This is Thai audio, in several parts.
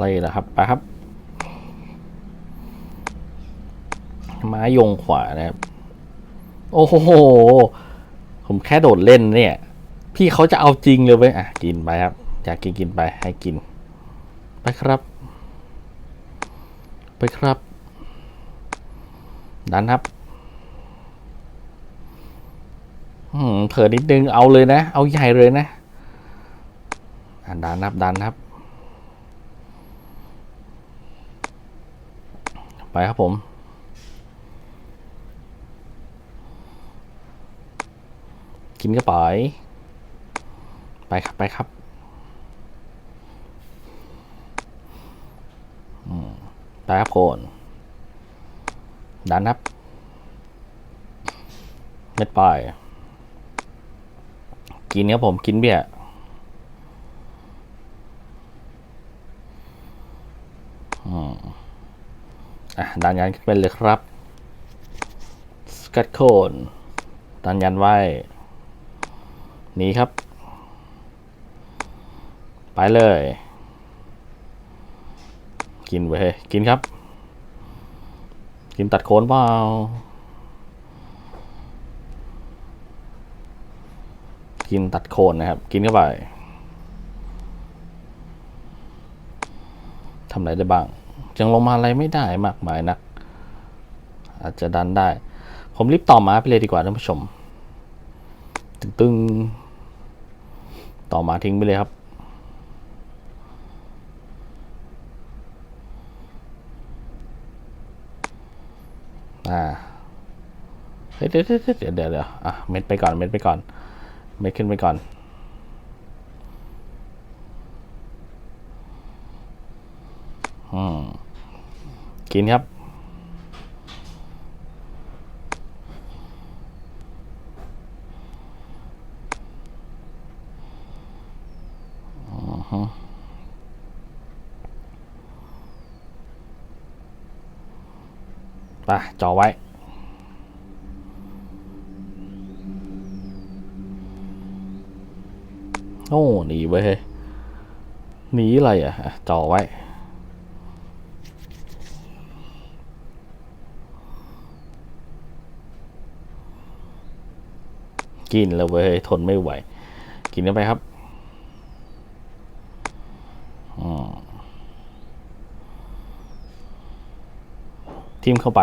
วัชเลยนะครับไปครับ ม้ายงขวานะครับ โอ้โห ผมแค่โดดเล่นเนี่ย พี่เขาจะเอาจริงเลยเว้อะ กินไปครับ อยากกินกินไป ให้กิน ไปครับ ไปครับ ดันครับอืมเผลอนิดนึงเอาเลยนะ เอาใหญ่เลยนะอะดันครับดันครับ ไปครับผม กินกระป๋อยไปครับ ไปครับไปครับโคนดันครับเม็ดปลายกินครับผม กินเบี้ย อะดันยันขึ้นไปเลยครับ สกัดโคนดันยันไว้หนีครับ ไปเลย กินเว้ยกินครับ กินตัดโคนเปล่ากินตัดโคนนะครับ กินเข้าไปทำอะไรได้บ้าง ยังลงมาอะไรไม่ได้มากมายนัก อาจจะดันได้ ผมรีบต่อมาไปเลยดีกว่าท่านผู้ชม ตึงต่อมาทิ้งไปเลยครับอ่าเดี๋ยวเดี๋ยวเดี๋ยวเดี๋ยวเดี๋ยวอะเม็ดไปก่อนเม็ดไปก่อน เม็ดขึ้นไปก่อน อืม กินครับอือฮึไปจ่อไว้ โอ้หนีไว้เฮ้ยหนีอะไรอะอะจ่อไว้ กินแล้วเว้ยทนไม่ไหว กินเข้าไปครับทิมเข้าไป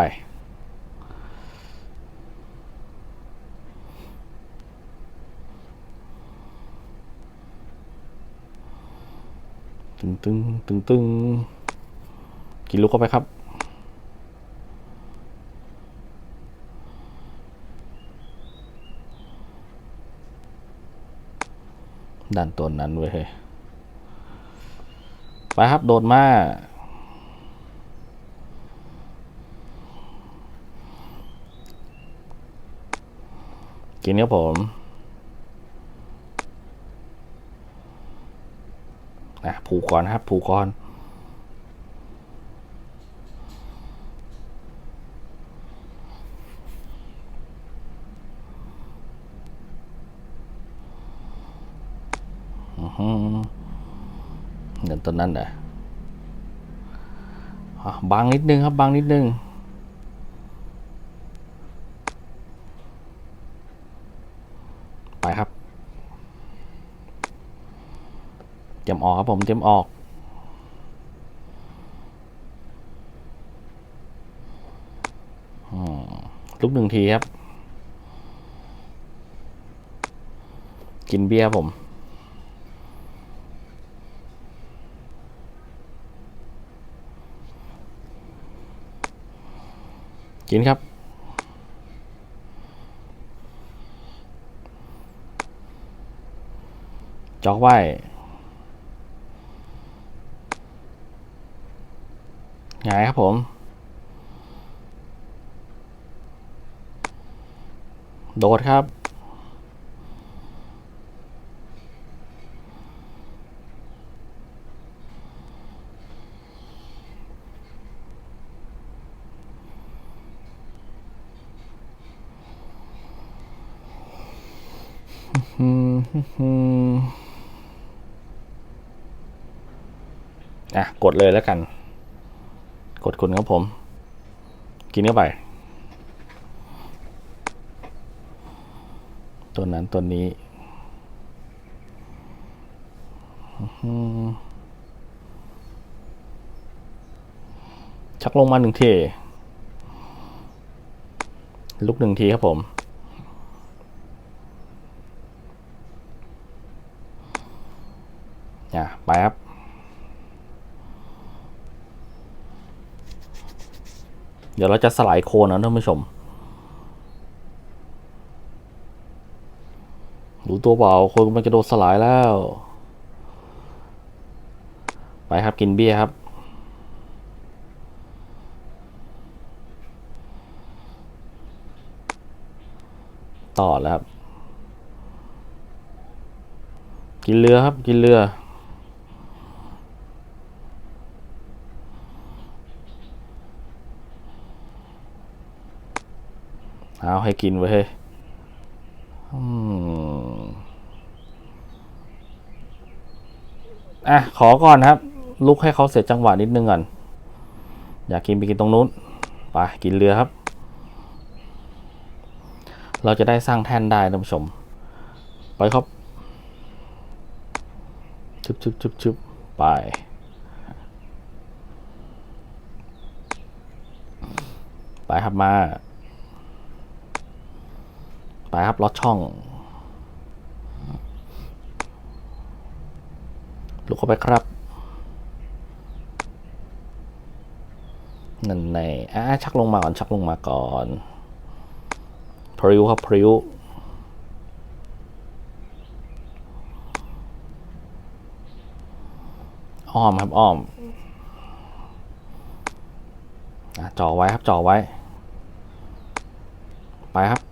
ตึงตึงตึงตึงกินลูกเข้าไปครับ ดันตัวนั้นเว้ยเฮ้ยไปครับโดดมากินครับผม นะ ผูกก่อนครับ ผูกก่อน อือฮึ นต้นนั้นแหละบางนิดนึงครับบางนิดนึงไปครับเตรียมออกครับผมเตรียมออกลุกหนึ่งทีครับ กินเบียร์ผม กินครับ จอกไว้หงครับผม โดดครับ อะ กดเลยแล้วกัน กดคุณครับผม กินเข้าไป ตัวนั้นตัวนี้ชักลงมาหนึ่งทีลุกหนึ่งทีครับผม อะไปครับเดี๋ยวเราจะสลายโคนนะท่านผู้ชม รู้ตัวเปล่าโคนมันจะโดนสลายแล้ว ไปครับกินเบียร์ครับต่อแล้วครับ กินเรือครับ กินเรือาให้กินไว้เฮ้ยอืมอะ ขอก่อนครับ ลุกให้เขาเสร็จจังหวะนิดนึงก่อน อยากกินไปกินตรงนู้น ไป กินเรือครับ เราจะได้สร้างแท่นได้ท่านผู้ชม ไปครับชุบชุบชุบชุบไปไปครับมา ไปครับลอดช่อง ลุกเข้าไปครับนั่นไงอะชักลงมาก่อน ชักลงมาก่อนพริ้วครับพริ้วอ้อมครับอ้อมจ่อไว้ครับจ่อไว้ ไปครับ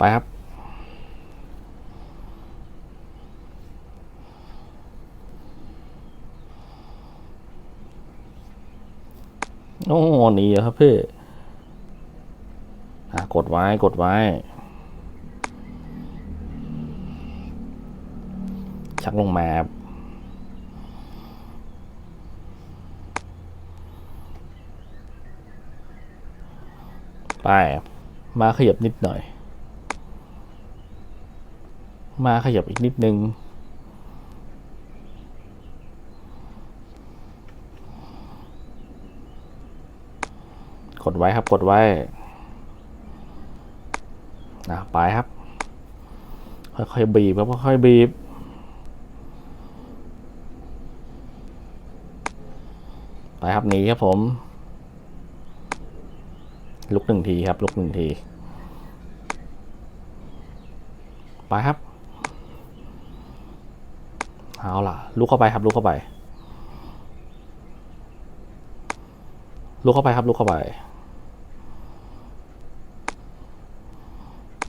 ไปครับ โอ้หนี่ครับพี่อกดไว้กดไว้ ชักลงมาครับไปมาขยับนิดหน่อย มาขยับอีกนิดนึง กดไว้ครับกดไว้นะไปครับ ค่อยๆบีบครับค่อยๆบีบไปครับหนีครับผม ลุกหนึ่งทีครับ ลุกหนึ่งที ไปครับ เอาล่ะลุกเข้าไปครับลุกเข้าไปลุกเข้าไปครับลุกเข้าไป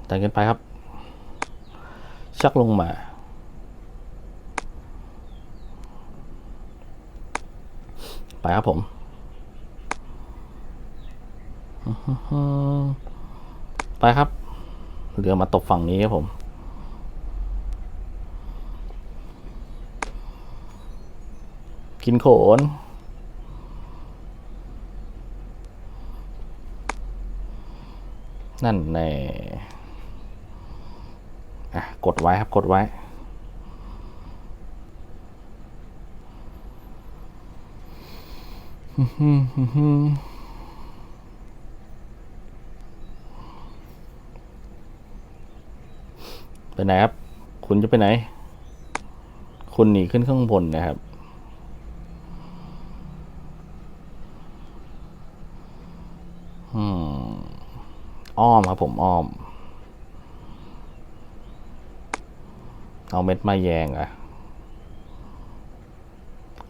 แต่งกันไปครับ ชักลงมา ไปครับผมไปครับ เรือมาตกฝั่งนี้ครับผม กินโขน นั่นแน่อะกดไว้ครับ กดไว้ ไปไหนครับ คุณจะไปไหน คุณหนีขึ้นข้างบนนะครับ อืม อ้อมครับผมอ้อม เอาเม็ดมาแยงอะ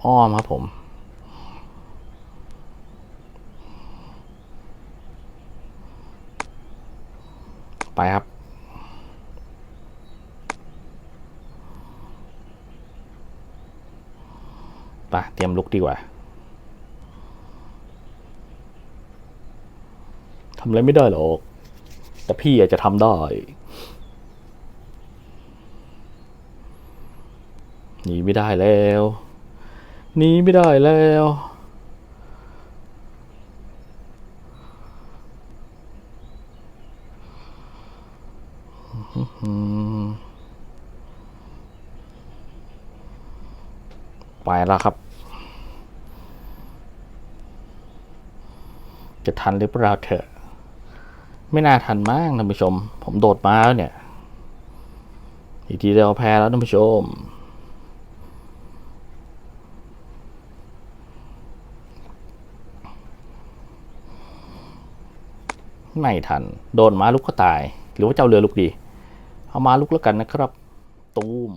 อ้อมครับผมไปครับ ไปเตรียมลุกดีกว่า ทำอะไรไม่ได้หรอก แต่พี่อาจจะทำได้ หนีไม่ได้แล้วหนีไม่ได้แล้ว ไปแล้วครับ จะทันหรือเปล่าเถอะ ไม่น่าทันมากท่านผู้ชม ผมโดดมาแล้วเนี่ย อีกทีเดียวแพ้แล้วท่านผู้ชม ไม่ทัน โดนมาลุกก็ตาย หรือว่าเจ้าเรือลุกดี เอามาลุกแล้วกันนะครับ ตูม